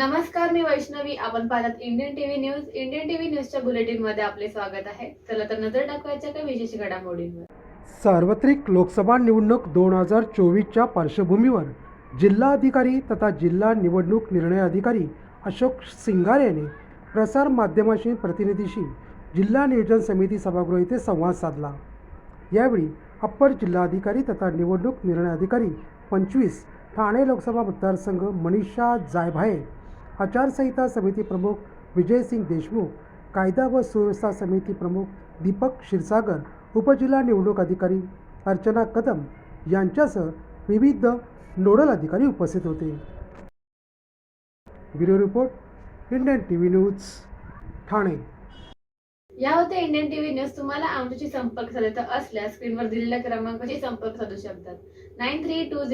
नमस्कार मी वैष्णवी. आपण पाहतात Indian TV news Indian TV न्यूजच्या बुलेटिनमध्ये आपले स्वागत आहे. चला तर नजर टाकवायच्या काही विशेष घडामोडींवर. सार्वत्रिक लोकसभा निवडणूक दोन हजार चोवीसच्या पार्श्वभूमीवर जिल्हा अधिकारी तथा जिल्हा निवडणूक निर्णय अधिकारी अशोक सिंगार यांनी प्रसारमाध्यमाशी प्रतिनिधीशी जिल्हा नियोजन समिती सभागृह येथे संवाद साधला. यावेळी अप्पर जिल्हाधिकारी तथा निवडणूक निर्णय अधिकारी पंचवीस ठाणे लोकसभा मतदारसंघ मनीषा जायभाये आचारसंहिता समिती प्रमुख विजयसिंग देशमुख कायदा व सुव्यवस्था समिती प्रमुख दीपक क्षीरसागर उपजिल्हा निवडणूक अधिकारी अर्चना कदम यांच्यासह विविध नोडल अधिकारी उपस्थित होते. Bureau report Indian T V news Thane. या होत्या इंडियन टीव्ही न्यूज. तुम्हाला आमच्याशी संपर्क साधायचा असल्यास स्क्रीनवर दिलेल्या क्रमांकाशी संपर्क साधू शकतात. Nine three to